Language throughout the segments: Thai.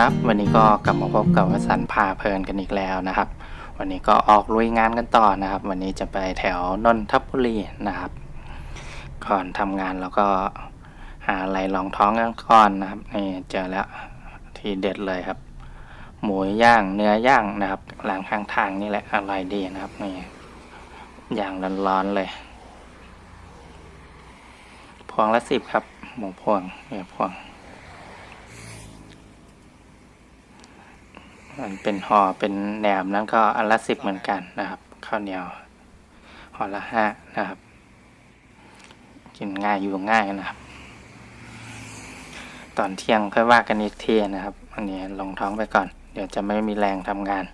ครับ วันนี้ก็กลับมาพบกับวสันพาเพลินกันอีกแล้วนะครับ วันนี้ก็ออกลุยงานกันต่อนะครับ วันนี้จะไปแถวนนทบุรีนะครับ ก่อนทำงานแล้วก็หาอะไรรองท้องกันก่อนนะครับนี่เจอแล้วทีเด็ดเลยครับ หมูย่างเนื้อย่างนะครับร้านข้างทางนี่แหละอร่อยดีนะครับนี่ย่างร้อนๆเลยพวงละสิบครับ หมูพวงเนี่ยพวง มัน เป็นห่อเป็นแหนมนั้นก็อันละสิบเหมือนกันนะครับ ข้าวเหนียวห่อละห้านะครับ กินง่ายอยู่ง่ายนะครับ ตอนเที่ยงค่อยว่ากันอีกทีนะครับอันนี้ลงท้องไปก่อน เดี๋ยวจะไม่มีแรงทำงาน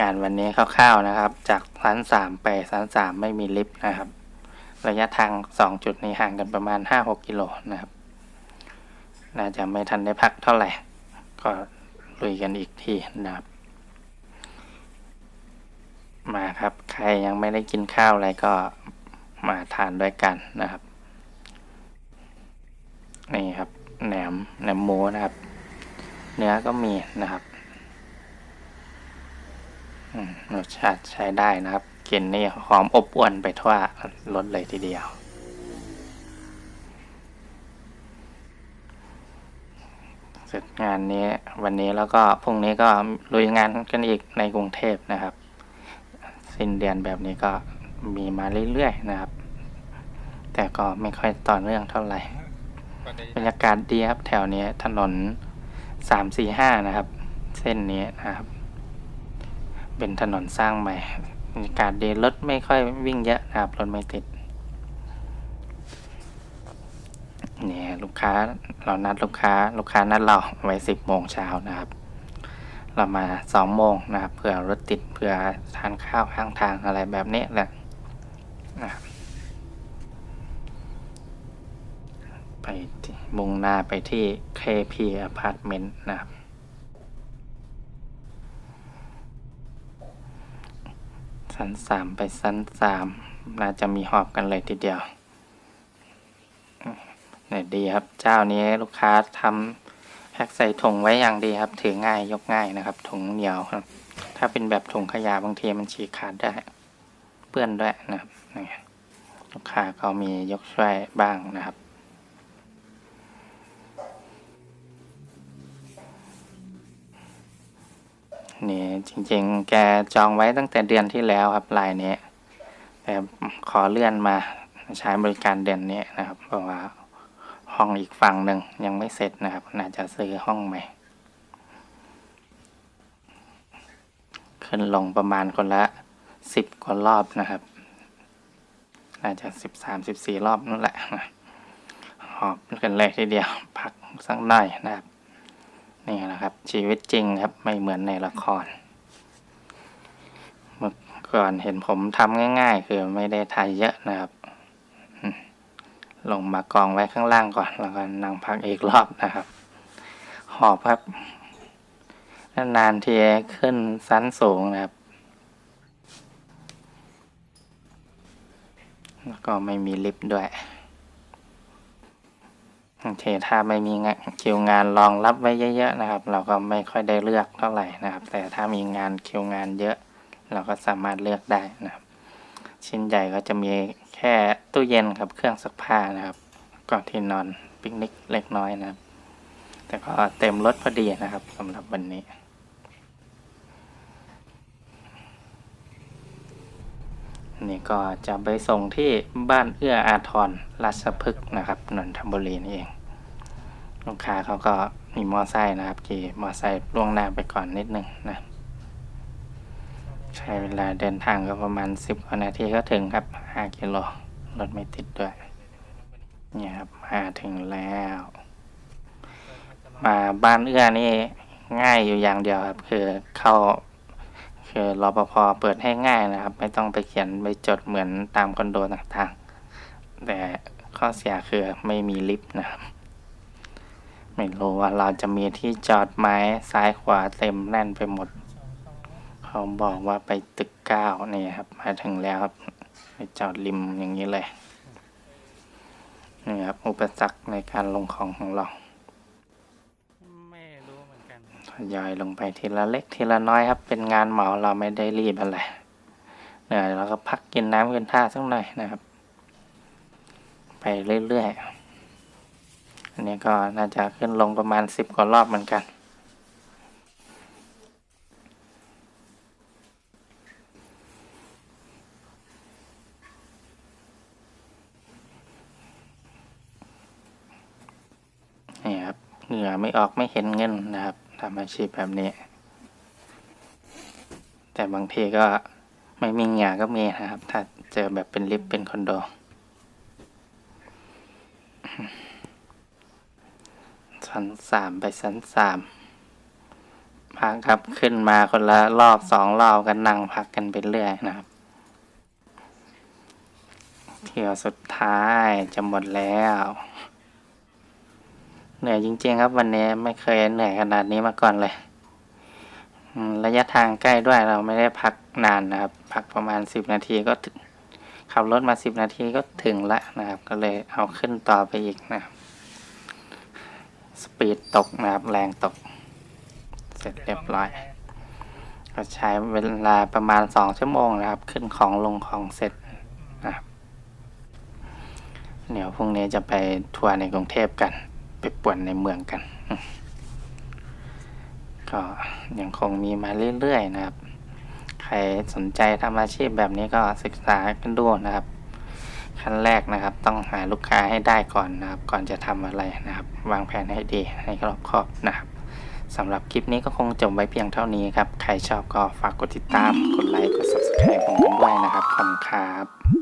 งานวันนี้คร่าวๆนะครับ จากชั้นสามไปชั้นสามไม่มีลิฟต์นะครับ ระยะทางสองจุดนี้ห่างกันประมาณห้าหกกิโลนะครับ น่าจะไม่ทันได้พักเท่าไหร่ก็ ลุยกันอีกทีนะครับ มาครับ ใครยังไม่ได้กินข้าวอะไรก็มาทานด้วยกันนะครับ นี่ครับแหนมแหนมหมูนะครับ เนื้อก็มีนะครับรสชาติใช้ได้นะครับกินนี่หอมอบอวนไปทั่วรสเลยทีเดียว เสร็จงานนี้วันนี้แล้วก็พรุ่งนี้ก็ลุยงานกันอีกในกรุงเทพนะครับ สิ้นเดือนแบบนี้ก็มีมาเรื่อยๆนะครับ แต่ก็ไม่ค่อยต่อเนื่องเท่าไหร่บรรยากาศดีครับแถวนี้ถนนสามสี่ห้านะครับ เส้นนี้นะครับ เป็นถนนสร้างใหม่บรรยากาศดีรถไม่ค่อยวิ่งเยอะนะครับรถไม่ติด เนี่ยลูก ค้าเรานัดลูกค้า ลูกค้านัดเราไว้สิบโมงเช้านะครับ เรามาสองโมงนะครับเผื่อรถติดเผื่อทานข้าวข้างทางอะไรแบบนี้แหละนะครับไปที่มุ่งหน้าไปที่ KP Apartment นะครับชั้นสามไปชั้นสามน่าจะมีหอบกันเลยทีเดียว ดีครับ เจ้านี้ลูกค้าทำแพ็คใส่ถุงไว้อย่างดีครับ ถือง่ายยกง่ายนะครับ ถุงเหนียวครับ ถ้าเป็นแบบถุงขยะบางทีมันฉีกขาดได้ เปื้อนด้วยนะครับลูกค้าก็มียกช่วยบ้างนะครับนี่จริงๆ แกจองไว้ตั้งแต่เดือนที่แล้วครับลายนี้ แต่ขอเลื่อนมาใช้บริการเดือนนี้นะครับเพราะว่า ห้องอีกฝั่งหนึ่งยังไม่เสร็จนะครับ น่าจะซื้อห้องใหม่ ขึ้นลงประมาณคนละสิบกว่ารอบนะครับ น่าจะสิบสามสิบสี่รอบนั่นแหละหอบกันเลยทีเดียวพักสักหน่อยนะครับนี่นะครับ ชีวิตจริงครับไม่เหมือนในละคร เมื่อก่อนเห็นผมทำง่าย ๆ คือไม่ได้ถ่ายเยอะนะครับ ลงมากองไว้ข้างล่างก่อน แล้วก็นั่งพักอีกรอบนะครับ หอบครับนานๆทีขึ้นสั้นสูงนะครับ แล้วก็ไม่มีลิฟต์ด้วยโอเคถ้าไม่มีงานคิวงานรองรับไว้เยอะๆนะครับ เราก็ไม่ค่อยได้เลือกเท่าไหร่นะครับ แต่ถ้ามีงานคิวงานเยอะ เราก็สามารถเลือกได้นะครับ ชิ้นใหญ่ก็จะมีแค่ตู้เย็นครับเครื่องซักผ้านะครับก็ที่นอนปิกนิกเล็กน้อยนะครับ แต่ก็เต็มรถพอดีนะครับสำหรับวันนี้ นี่ก็จะไปส่งที่บ้านเอื้ออาทรราชพฤกษ์นะครับนนทบุรีนี่เองลูกค้าเขาก็มีมอไซค์นะครับขี่มอไซค์ล่วงหน้าไปก่อนนิดนึงนะ ใช้เวลาเดินทางก็ประมาณสิบกว่านาทีก็ถึงครับห้ากิโลรถไม่ติดด้วย เนี่ยครับมาถึงแล้ว มาบ้านเอื้อนี่ง่ายอยู่อย่างเดียวครับ คือเข้า คือรอปภเปิดให้ง่ายนะครับ ไม่ต้องไปเขียนไปจดเหมือนตามคอนโดต่างๆ แต่ข้อเสียคือไม่มีลิฟต์นะครับ ไม่รู้ว่าเราจะมีที่จอดไหมซ้ายขวาเต็มแน่นไปหมด เขาบอกว่าไปตึกเก้านี่ครับ มาถึงแล้วครับ ไปจอดริมอย่างนี้เลย นี่ครับ อุปสรรคในการลงของของเราไม่รู้เหมือนกันย่อยลงไปทีละเล็กทีละน้อยครับ เป็นงานเหมาเราไม่ได้รีบอะไรเหนื่อยเราก็พักกินน้ำกินท่าสักหน่อยนะครับ ไปเรื่อยๆอันนี้ก็น่าจะขึ้นลงประมาณสิบกว่ารอบเหมือนกันนี่ครับ เหงื่อไม่ออกไม่เห็นเงินนะครับทำอาชีพแบบนี้ แต่บางทีก็ไม่มีเหงื่อก็มีนะครับ ถ้าเจอแบบเป็นลิฟต์เป็นคอนโด ชั้นสามไปชั้นสามพักครับขึ้นมาคนละรอบสองรอบกันนั่งพักกันไปเรื่อยนะครับเที่ยวสุดท้ายจะหมดแล้ว เหนื่อยจริงๆครับวันนี้ไม่เคยเหนื่อยขนาดนี้มาก่อนเลยระยะทางใกล้ด้วยเราไม่ได้พักนานนะครับ พักประมาณสิบนาทีก็ถึงขับรถมาสิบนาทีก็ถึงละนะครับ ก็เลยเอาขึ้นต่อไปอีกนะครับสปีดตกนะครับแรงตก เสร็จเรียบร้อย ก็ใช้เวลาประมาณสองชั่วโมงนะครับ ขึ้นของลงของเสร็จนะครับเดี๋ยวพรุ่งนี้จะไปทัวร์ในกรุงเทพกัน ไปป่วนในเมืองกัน ก็ยังคงมีมาเรื่อยๆนะครับ ใครสนใจทำอาชีพแบบนี้ก็ศึกษากันดูนะครับ ขั้นแรกนะครับ ต้องหาลูกค้าให้ได้ก่อนนะครับ ก่อนจะทำอะไรนะครับ วางแผนให้ดีให้รอบคอบนะครับสำหรับคลิปนี้ก็คงจบไว้เพียงเท่านี้ครับ ใครชอบก็ฝากกดติดตาม กดไลค์ กด subscribe ผมกันด้วยนะครับขอบคุณครับ